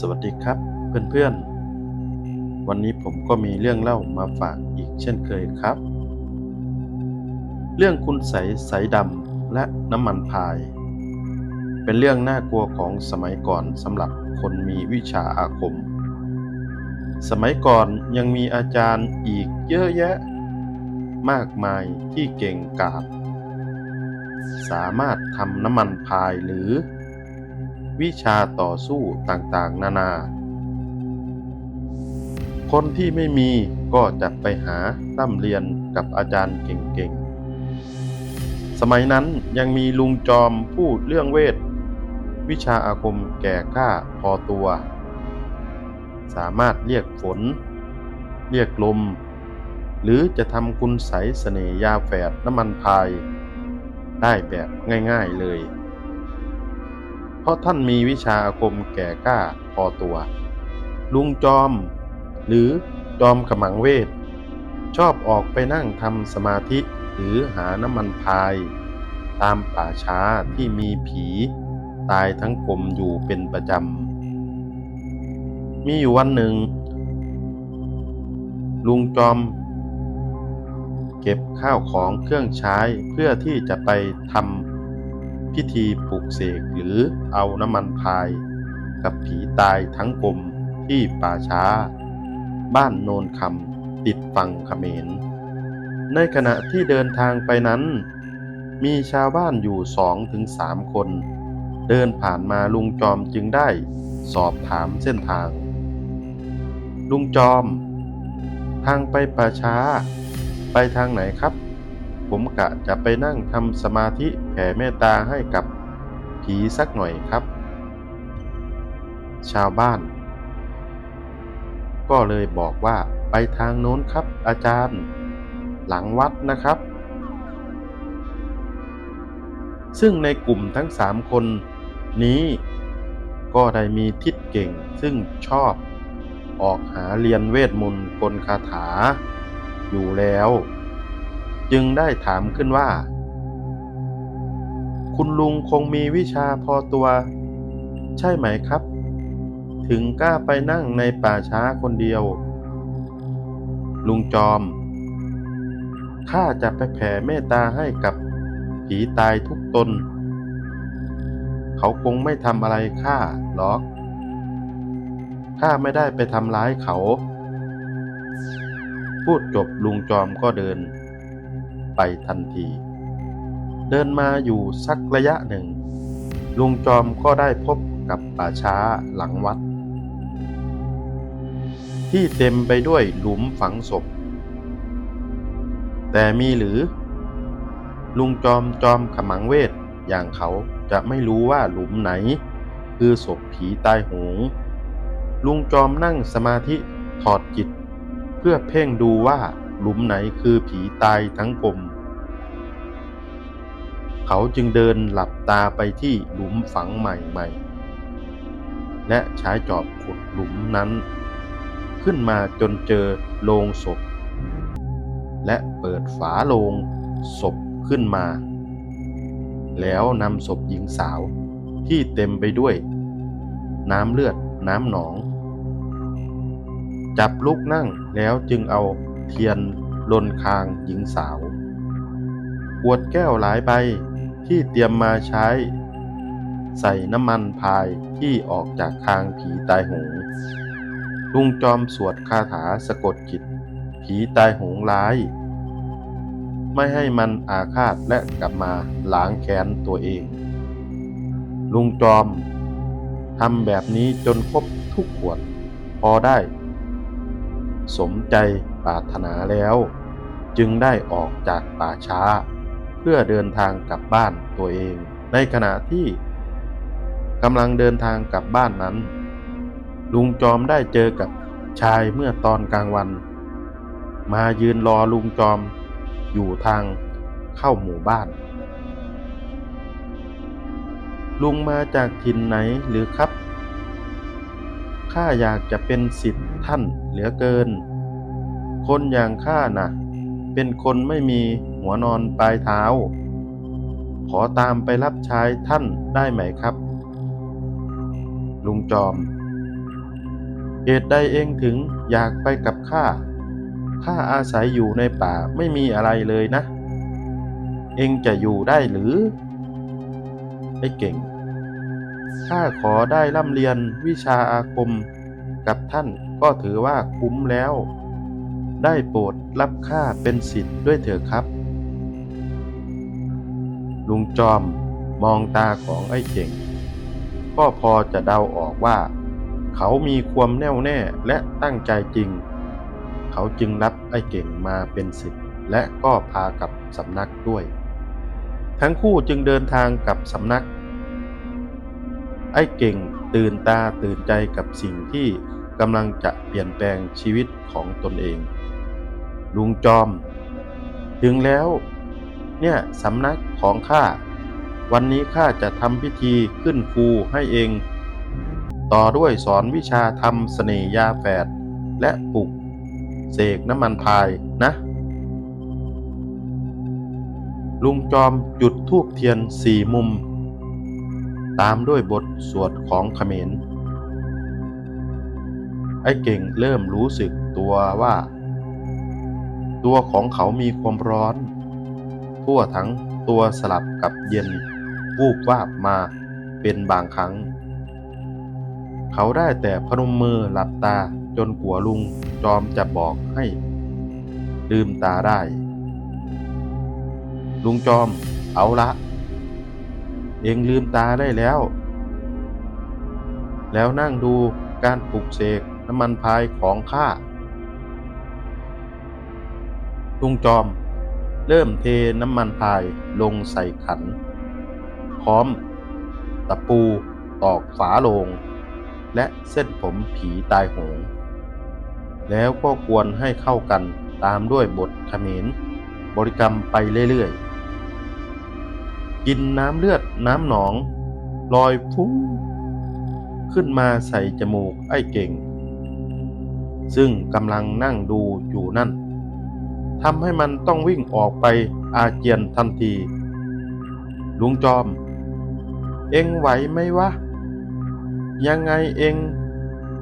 สวัสดีครับเพื่อนๆ วันนี้ผมก็มีเรื่องเล่ามาฝากอีกเช่นเคยครับ เรื่องคุณใสใสดำและน้ำมันพาย เป็นเรื่องน่ากลัวของสมัยก่อนสำหรับคนมีวิชาอาคม สมัยก่อนยังมีอาจารย์อีกเยอะแยะ มากมายที่เก่งกาจสามารถทำน้ำมันพายหรือ วิชาต่อสู้ต่างๆ นานา คนที่ไม่มีก็จะไปหาร่ำเรียนกับอาจารย์เก่งๆ สมัยนั้นยังมีลุงจอมพูดเรื่องเวท วิชาอาคมแก่กล้าพอตัว สามารถเรียกฝน เรียกลม หรือจะทำคุณใสยเสน่ยาแฝดน้ำมันพาย ได้แบบง่ายๆเลย ราะท่านมีวิชาอาคมแก่กล้าพอตัว ลุงจอม หรือจอมขมังเวท ชอบออกไปนั่งทำสมาธิหรือหาน้ำมันพาย ตามป่าช้าที่มีผีตายทั้งกลมอยู่เป็นประจำ มีอยู่วันหนึ่ง ลุงจอม เก็บข้าวของเครื่องใช้เพื่อที่จะไปทำ พิธีปลุกเสกหรือเอาน้ำมันพาย กับผีตายทั้งกลมที่ป่าช้า บ้านโนนคำติดฝั่งเขมร ในขณะที่เดินทางไปนั้น มีชาวบ้านอยู่สองถึงสามคน เดินผ่านมาลุงจอมจึงได้สอบถามเส้นทาง ลุงจอม ทางไปป่าช้า ไปทางไหนครับ ผมกะจะไปนั่งทำสมาธิแผ่เมตตาให้กับผีสักหน่อยครับ ชาวบ้าน ก็เลยบอกว่าไปทางโน้นครับ อาจารย์ หลังวัดนะครับ ซึ่งในกลุ่มทั้งสามคนนี้ ก็ได้มีทิศเก่งซึ่งชอบ ออกหาเรียนเวทมนต์กลคาถา อยู่แล้ว จึงได้ถามขึ้นว่า คุณลุงคงมีวิชาพอตัว ใช่ไหมครับ ถึงกล้าไปนั่งในป่าช้าคนเดียว ลุงจอม ข้าจะไปแผ่เมตตาให้กับผีตายทุกตน เขาคงไม่ทำอะไรข้าหรอก ข้าไม่ได้ไปทำร้ายเขา พูดจบลุงจอมก็เดิน ไปทันที เดินมาอยู่สักระยะหนึ่ง ลุงจอมก็ได้พบกับป่าช้าหลังวัด ที่เต็มไปด้วยหลุมฝังศพ แต่มีหรือ ลุงจอมจอมขมังเวทอย่างเขาจะไม่รู้ว่าหลุมไหน คือศพผีตายหงลุงจอมนั่งสมาธิถอดจิต เพื่อเพ่งดูว่า หลุมไหนคือผีตายทั้งกลม เขาจึงเดินหลับตาไปที่หลุมฝังใหม่ๆ และใช้จอบขุดหลุมนั้น ขึ้นมาจนเจอโลงศพ และเปิดฝาโลงศพขึ้นมา แล้วนำศพหญิงสาวที่เต็มไปด้วย น้ำเลือดน้ำหนอง จับลุกนั่งแล้วจึงเอา เทียนลนคางหญิงสาว ขวดแก้วหลายใบที่เตรียมมาใช้ ใส่น้ำมันพายที่ออกจากคางผีตายหงลุงจอมสวดคาถาสะกดจิต ผีตายหงร้าย ไม่ให้มันอาฆาตและกลับมาล้างแค้นตัวเอง ลุงจอมทำแบบนี้จนครบทุกขวดพอได้ สมใจ ปรารถนาแล้ว จึงได้ออกจากป่าช้า เพื่อเดินทางกลับบ้านตัวเอง ในขณะที่กำลังเดินทางกลับบ้านนั้น ลุงจอมได้เจอกับชายเมื่อตอนกลางวัน มายืนรอลุงจอมอยู่ทางเข้าหมู่บ้าน ลุงมาจากถิ่นไหนหรือครับข้าอยากจะเป็นสิทธิ์ท่านเหลือเกิน คนอย่างข้าน่ะ เป็นคนไม่มีหัวนอนปลายเท้า ขอตามไปรับใช้ท่านได้ไหมครับ ลุงจอม เหตุใดเองถึงอยากไปกับข้า ข้าอาศัยอยู่ในป่าไม่มีอะไรเลยนะ เองจะอยู่ได้หรือ ไอ้เก่ง ข้าขอได้ร่ำเรียนวิชาอาคมกับท่านก็ถือว่าคุ้มแล้ว ได้โปรดรับข้าเป็นสิทธิ์ด้วยเถอะครับ ลุงจอมมองตาของไอ้เก่ง ก็พอจะเดาออกว่า เขามีความแน่วแน่และตั้งใจจริง เขาจึงรับไอ้เก่งมาเป็นสิทธิ์และก็พากับสำนักด้วย ทั้งคู่จึงเดินทางกับสำนัก ไอ้เก่งตื่นตาตื่นใจกับสิ่งที่กำลังจะเปลี่ยนแปลงชีวิตของตนเอง ลุงจอม ถึงแล้ว เนี่ยสำนักของข้า วันนี้ข้าจะทำพิธีขึ้นครูให้เอง ต่อด้วยสอนวิชาทำเสน่ยาแฝดและปลุก เสกน้ำมันพายนะ ลุงจอมจุดทูบเทียนสี่มุม ตามด้วยบทสวดของเขมรไอ้เก่งเริ่มรู้สึกตัวว่า ตัวของเขามีความร้อน ทั่วทั้งตัวสลับกับเย็นวูบวาบมาเป็นบางครั้ง เขาได้แต่พนมมือหลับตาจนกัวลุงจอมจะบอกให้ ลืมตาได้ ลุงจอมเอาละ เองลืมตาได้แล้ว แล้วนั่งดูการปลุกเสกน้ำมันพายของข้า ลุงจอม เริ่มเทน้ำมันพายลงใส่ขัน พร้อม ตะปูตอกฝาโลง และเส้นผมผีตายโหง แล้วก็ควรให้เข้ากันตามด้วยบทเขมรบริกรรมไปเรื่อยๆ กินน้ำเลือดน้ำหนอง ลอยฟุ้งขึ้นมาใส่จมูกไอ้เก่ง ซึ่งกำลังนั่งดูอยู่นั่น ทำให้มันต้องวิ่งออกไปอาเจียนทันที ลุงจอม เอ็งไหวไหมวะ ยังไงเอ็ง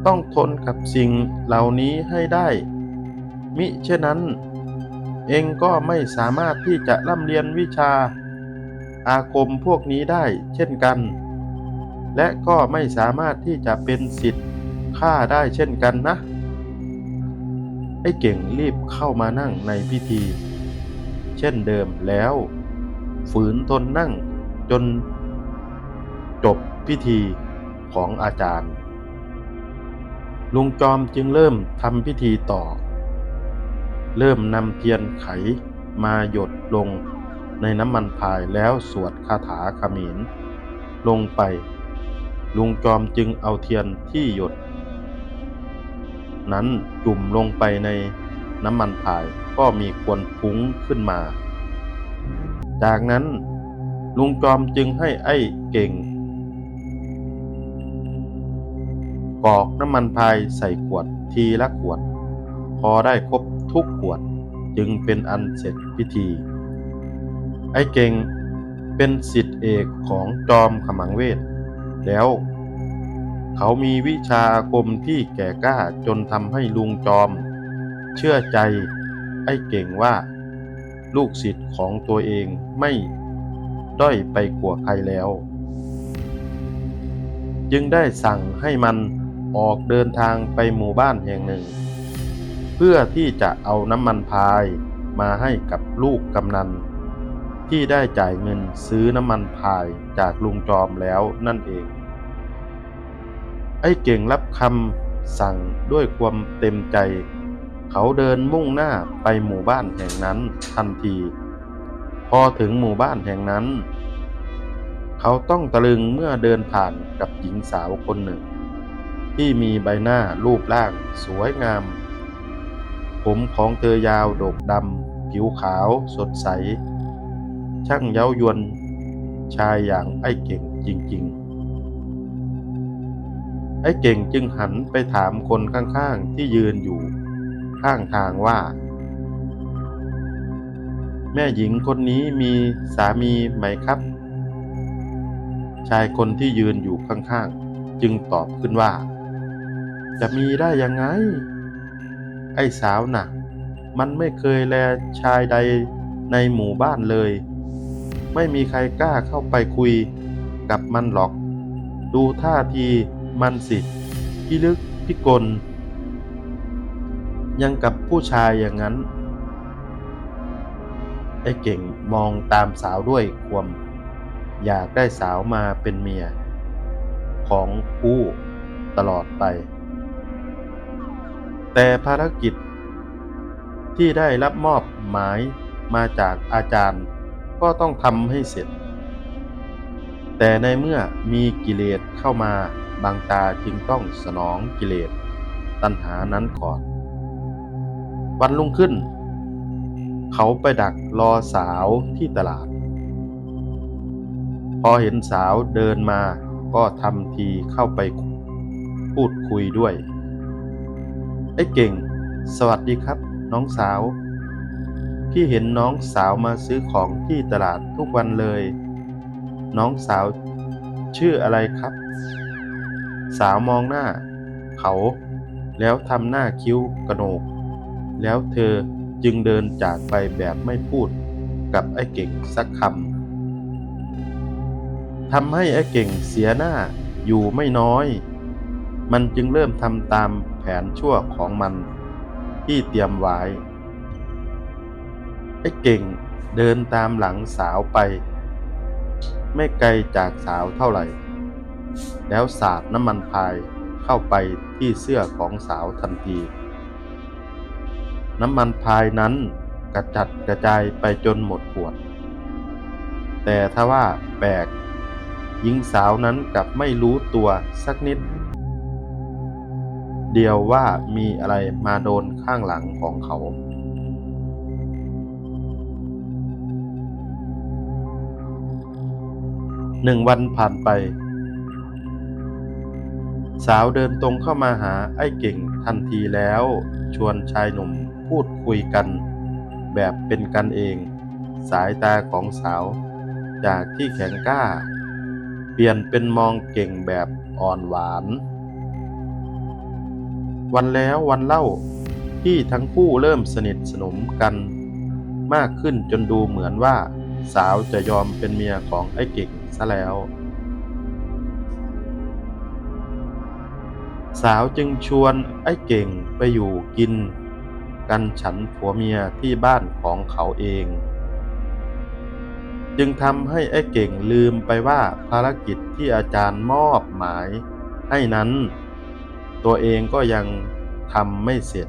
ต้องทนกับสิ่งเหล่านี้ให้ได้ มิเช่นนั้น เอ็งก็ไม่สามารถที่จะร่ำเรียนวิชา อาคมพวกนี้ได้เช่นกัน และก็ไม่สามารถที่จะเป็นสิทธิ์ข้าได้เช่นกันนะ ไอ้เก่งรีบเข้ามานั่งในพิธี เช่นเดิมแล้ว ฝืนทนนั่งจนจบพิธีของอาจารย์ ลุงจอมจึงเริ่มทำพิธีต่อ เริ่มนำเทียนไขมาหยดลงในน้ำมันพายแล้วสวดคาถาขมินลงไป ลุงจอมจึงเอาเทียนที่หยด นั้นจุ่มลงไปในน้ำมันพายก็มีควันฟุ้งขึ้นมา จากนั้นลุงจอมจึงให้ไอ้เก่ง กอกน้ำมันพายใส่ขวดทีละขวด พอได้ครบทุกขวดจึงเป็นอันเสร็จพิธี ไอ้เก่งเป็นสิทธิเอกของจอมขมังเวทแล้ว เขามีวิชาอาคมที่แก่กล้าจนทำให้ลุงจอม เชื่อใจไอ้เก่งว่า ลูกศิษย์ของตัวเองไม่ด้อยไปกว่าใครแล้ว จึงได้สั่งให้มันออกเดินทางไปหมู่บ้านแห่งหนึ่ง เพื่อที่จะเอาน้ำมันพายมาให้กับลูกกำนัน ที่ได้จ่ายเงินซื้อน้ำมันพายจากลุงจอมแล้วนั่นเอง ไอ้เก่งรับคำสั่งด้วยความเต็มใจ เขาเดินมุ่งหน้าไปหมู่บ้านแห่งนั้นทันที พอถึงหมู่บ้านแห่งนั้น เขาต้องตะลึงเมื่อเดินผ่านกับหญิงสาวคนหนึ่ง ที่มีใบหน้ารูปร่างสวยงาม ผมของเธอยาวโดกดำผิวขาวสดใส ช่างเย้ายวนชายอย่างไอ้เก่งจริง ๆ ไอ้เก่งจึงหันไปถามคนข้างๆที่ยืนอยู่ ข้างทางว่า แม่หญิงคนนี้มีสามีไหมครับ ชายคนที่ยืนอยู่ข้างๆ จึงตอบขึ้นว่า จะมีได้ยังไง ไอ้สาวน่ะ มันไม่เคยแลชายใดในหมู่บ้านเลย ไม่มีใครกล้าเข้าไปคุยกับมันหรอก ดูท่าที มันสิพิลึกพิกล ยังกับผู้ชายอย่างนั้น ไอ้เก่งมองตามสาวด้วยความ อยากได้สาวมาเป็นเมีย ของผู้ตลอดไป แต่ภารกิจ ที่ได้รับมอบหมายมาจากอาจารย์ก็ต้องทำให้เสร็จ แต่ในเมื่อมีกิเลสเข้ามา บางตาจึงต้องสนองกิเลสตัณหานั้นก่อน วันรุ่งขึ้น เขาไปดักรอสาวที่ตลาด พอเห็นสาวเดินมาก็ทำทีเข้าไปพูดคุยด้วย ไอ้เก่ง สวัสดีครับ น้องสาว พี่เห็นน้องสาวมาซื้อของที่ตลาดทุกวันเลย น้องสาวชื่ออะไรครับ สาวมองหน้า เขา แล้วทำหน้าคิ้วกระโหนก แล้วเธอจึงเดินจากไปแบบไม่พูดกับไอ้เก่งสักคำทำให้ไอ้เก่งเสียหน้าอยู่ไม่น้อย มันจึงเริ่มทำตามแผนชั่วของมันที่เตรียมไว้ ไอ้เก่งเดินตามหลังสาวไป ไม่ไกลจากสาวเท่าไหร่ แล้วสาดน้ำมันพายเข้าไปที่เสื้อของสาวทันที น้ำมันพายนั้นกระจัดกระจายไปจนหมดขวด แต่ถ้าว่าแปลกหญิงสาวนั้นกลับไม่รู้ตัวสักนิด เดียวว่ามีอะไรมาโดนข้างหลังของเขาหนึ่งวันผ่านไป สาวเดินตรงเข้ามาหาไอ้เก่งทันทีแล้ว ชวนชายหนุ่มพูดคุยกัน แบบเป็นกันเอง สายตาของสาว จากที่แข็งกล้า เปลี่ยนเป็นมองเก่งแบบอ่อนหวาน วันแล้ววันเล่าที่ทั้งคู่เริ่มสนิทสนมกัน มากขึ้นจนดูเหมือนว่า สาวจะยอมเป็นเมียของไอ้เก่งซะแล้ว สาวจึงชวนไอ้เก่งไปอยู่กิน กันฉันผัวเมียที่บ้านของเขาเอง จึงทำให้ไอ้เก่งลืมไปว่าภารกิจที่อาจารย์มอบหมายให้นั้น ตัวเองก็ยังทำไม่เสร็จ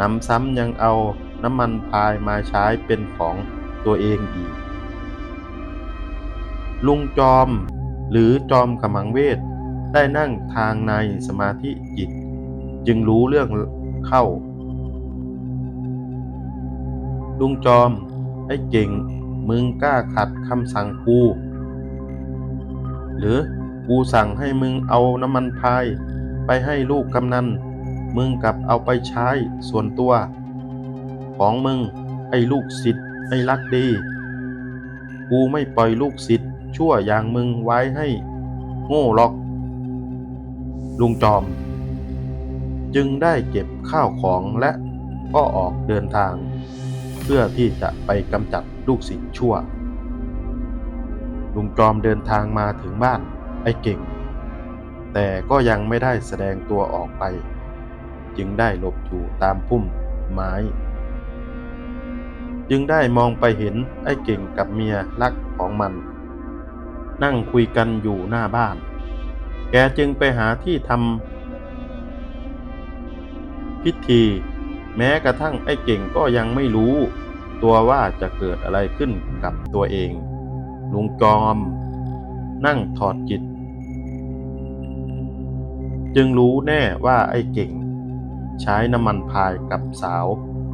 นำซ้ำยังเอาน้ำมันพายมาใช้เป็นของตัวเองอีก ลุงจอมหรือจอมขมังเวท ได้นั่งทางในสมาธิจิต จึงรู้เรื่องเข้า ลุงจอมไอ้เก่ง มึงกล้าขัดคำสั่งกู หรือกูสั่งให้มึงเอาน้ำมันพาย ไปให้ลูกกำนัน มึงกลับเอาไปใช้ส่วนตัว ของมึงไอ้ลูกศิษย์ไอ้รักดี กูไม่ปล่อยลูกศิษย์ชั่วอย่างมึงไว้ให้ โง่หรอก ลุงจอม จึงได้เก็บข้าวของและก็ออกเดินทาง เพื่อที่จะไปกำจัดลูกศิษย์ชั่ว ลุงจอมเดินทางมาถึงบ้านไอ้เก่ง แต่ก็ยังไม่ได้แสดงตัวออกไป จึงได้หลบอยู่ตามพุ่มไม้ จึงได้มองไปเห็นไอ้เก่งกับเมียรักของมัน นั่งคุยกันอยู่หน้าบ้าน แกจึงไปหาที่ทำพิธี แม้กระทั่งไอ้เก่งก็ยังไม่รู้ ตัวว่าจะเกิดอะไรขึ้นกับตัวเอง ลุงจอม นั่งถอดจิต จึงรู้แน่ว่าไอ้เก่ง ใช้น้ำมันพายกับสาว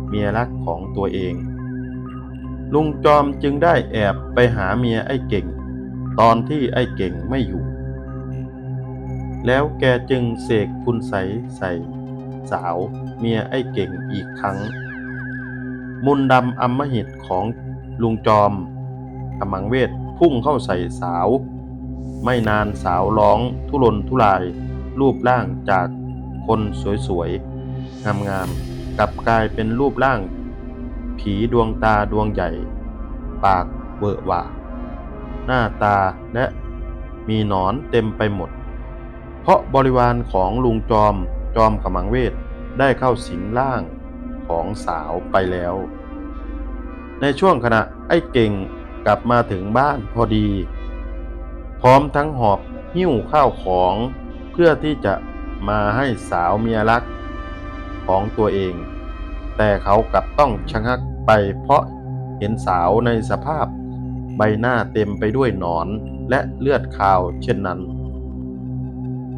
เมียรักของตัวเอง ลุงจอมจึงได้แอบไปหาเมียไอ้เก่ง ตอนที่ไอ้เก่งไม่อยู่ แล้วแกจึงเสกคุณใสใส่สาวเมียไอ้เก่งอีกครั้ง มุนดำอำมหิตของลุงจอมกำมังเวทพุ่งเข้าใส่สาว ไม่นานสาวร้องทุรนทุราย รูปร่างจากคนสวยๆ งามๆกลับกลายเป็นรูปร่าง ผีดวงตาดวงใหญ่ ปากเวอะหวะหน้าตาและมีหนอนเต็มไปหมด เพราะบริวารของลุงจอมจอมขมังเวทได้เข้าสิงร่างของสาวไปแล้ว ในช่วงขณะไอ้เก่งกลับมาถึงบ้านพอดี พร้อมทั้งหอบหิ้วข้าวของเพื่อที่จะมาให้สาวเมียรักของตัวเอง แต่เขากลับต้องชะงักไปเพราะเห็นสาวในสภาพใบหน้าเต็มไปด้วยหนอนและเลือดคาวเช่นนั้น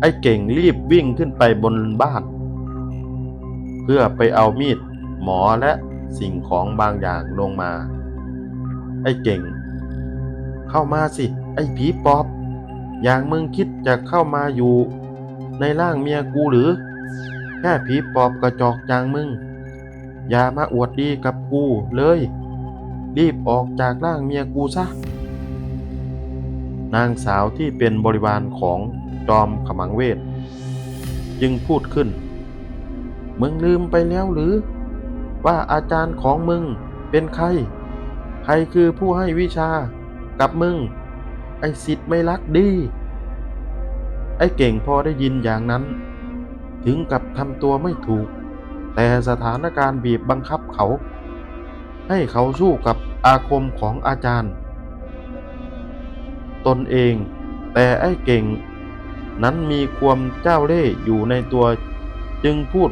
ไอ้เก่งรีบวิ่งขึ้นไปบนบ้าน เพื่อไปเอามีดหมอและสิ่งของบางอย่างลงมา ไอ้เก่ง เข้ามาสิ ไอ้ผีปอบ อย่างมึงคิดจะเข้ามาอยู่ ในร่างเมียกูหรือ แค่ผีปอบกระจอกอย่างมึง อย่ามาอวดดีกับกูเลย รีบออกจากร่างเมียกูซะนางสาวที่เป็นบริวารของ จอมขมังเวทจึงพูดขึ้น มึงลืมไปแล้วหรือ ว่าอาจารย์ของมึงเป็นใคร ใครคือผู้ให้วิชากับมึง ไอ้สิทธิ์ไม่รักดี ไอ้เก่งพอได้ยินอย่างนั้น ถึงกับทำตัวไม่ถูก แต่สถานการณ์บีบบังคับเขา ให้เขาสู้กับอาคมของอาจารย์ ตนเองแต่ไอ้เก่ง นั้นมีความเจ้าเล่ห์อยู่ในตัว จึงพูด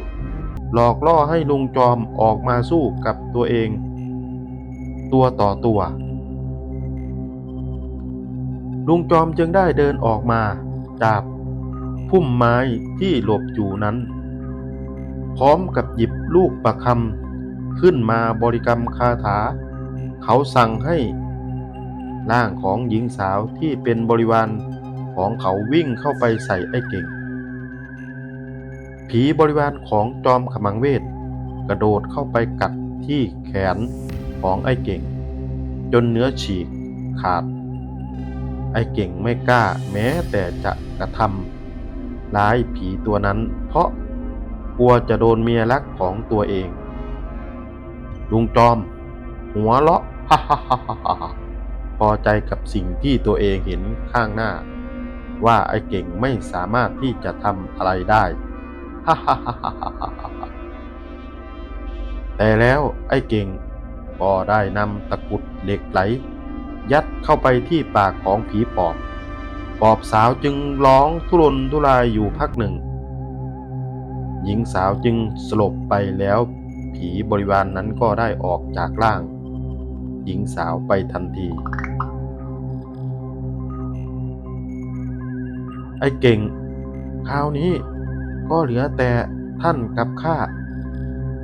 หลอกล่อให้ลุงจอมออกมาสู้กับตัวเอง ตัวต่อตัว ลุงจอมจึงได้เดินออกมาจากพุ่มไม้ที่หลบอยู่นั้น พร้อมกับหยิบลูกประคำขึ้นมาบริกรรมคาถา เขาสั่งให้ร่างของหญิงสาวที่เป็นบริวาร ของเขาวิ่งเข้าไปใส่ไอ้เก่ง ผีบริวารของจอมขมังเวท กระโดดเข้าไปกัดที่แขนของไอ้เก่ง จนเนื้อฉีกขาด ไอ้เก่งไม่กล้าแม้แต่จะกระทำร้ายผีตัวนั้น เพราะกลัวจะโดนเมียรักของตัวเอง ลุงจอม หัวเราะฮ่าฮ่าฮ่าฮ่าพอใจกับสิ่งที่ตัวเองเห็นข้างหน้า ว่าไอ้เก่งไม่สามารถที่จะทำอะไรได้ฮ่าฮ่าฮ่าฮ่าแต่แล้วไอ้เก่งก็ได้นำตะกุดเหล็กไหล ยัดเข้าไปที่ปากของผีปอบ ปอบสาวจึงร้องทุรนทุรายอยู่พักหนึ่ง หญิงสาวจึงสลบไปแล้ว ผีบริวารนนั้นก็ได้ออกจากร่าง หญิงสาวไปทันที ไอ้เก่ง คราวนี้ก็เหลือแต่ท่านกับข้า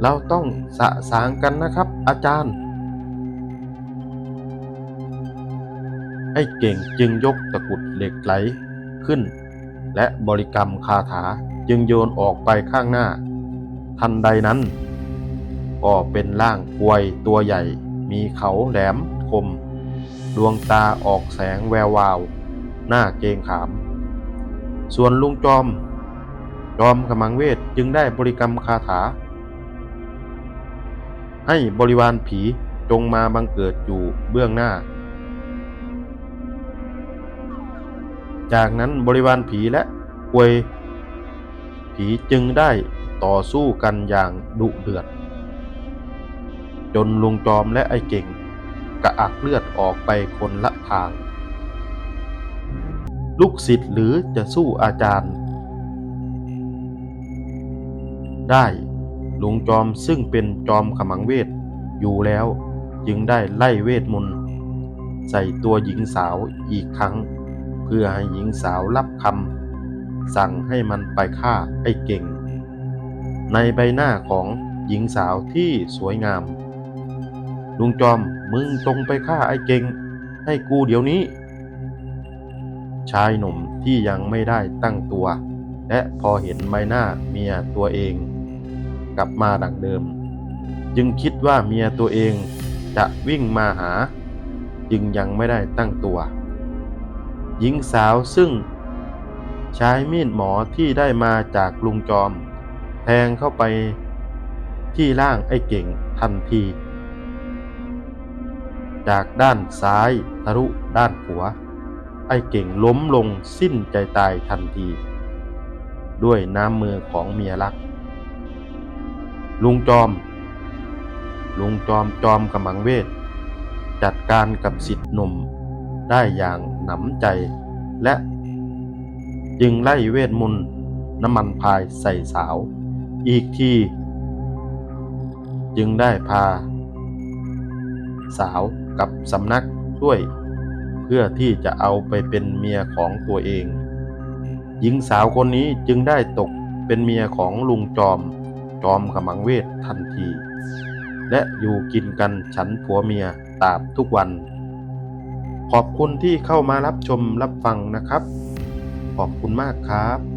เราต้องสะสางกันนะครับ อาจารย์ ไอ้เก่งจึงยกตะกุดเหล็กไหลขึ้น และบริกรรมคาถาจึงโยนออกไปข้างหน้า ทันใดนั้น ก็เป็นร่างกวยตัวใหญ่ มีเขาแหลมคม ดวงตาออกแสงแวววาว หน้าเกงขาม ส่วนลุงจอม จอมขมังเวทจึงได้บริกรรมคาถา ให้บริวารผีจงมาบังเกิดอยู่เบื้องหน้า จากนั้นบริวารผีและควยผีจึงได้ต่อสู้กันอย่างดุเดือด จนลุงจอมและไอ้เก่งกระอักเลือดออกไปคนละทาง ลูกศิษย์หรือจะสู้อาจารย์ ได้ลุงจอมซึ่งเป็นจอมขมังเวทอยู่แล้วจึงได้ไล่เวทมนต์ใส่ตัวหญิงสาวอีกครั้ง เพื่อให้หญิงสาวรับคำสั่งให้มันไปฆ่าไอ้เก่ง ในใบหน้าของหญิงสาวที่สวยงามลุงจอมมึงจงไปฆ่าไอ้เก่ง ให้กูเดี๋ยวนี้ ชายหนุ่มที่ยังไม่ได้ตั้งตัว และพอเห็นใบหน้าเมียตัวเอง กลับมาดังเดิม จึงคิดว่าเมียตัวเองจะวิ่งมาหา จึงยังไม่ได้ตั้งตัว หญิงสาวซึ่ง ใช้มีดหมอที่ได้มาจากลุงจอม แทงเข้าไปที่ร่างไอ้เก่งทันที จากด้านซ้ายทะลุด้านขวา ไอ้เก่งล้มลงสิ้นใจตายทันที ด้วยน้ำมือของเมียรัก ลุงจอม ลุงจอมจอมกำมังเวท จัดการกับสิทธิ์หนุ่มได้อย่างหนำใจและจึงไล่เวทมนต์น้ำมันพายใส่สาว อีกทีจึงได้พา สาวกับสำนักด้วย เพื่อที่จะเอาไปเป็นเมียของตัวเอง หญิงสาวคนนี้จึงได้ตกเป็นเมียของลุงจอม จอมขมังเวททันที และอยู่กินกันฉันผัวเมียตราบทุกวัน ขอบคุณที่เข้ามารับชมรับฟังนะครับ ขอบคุณมากครับ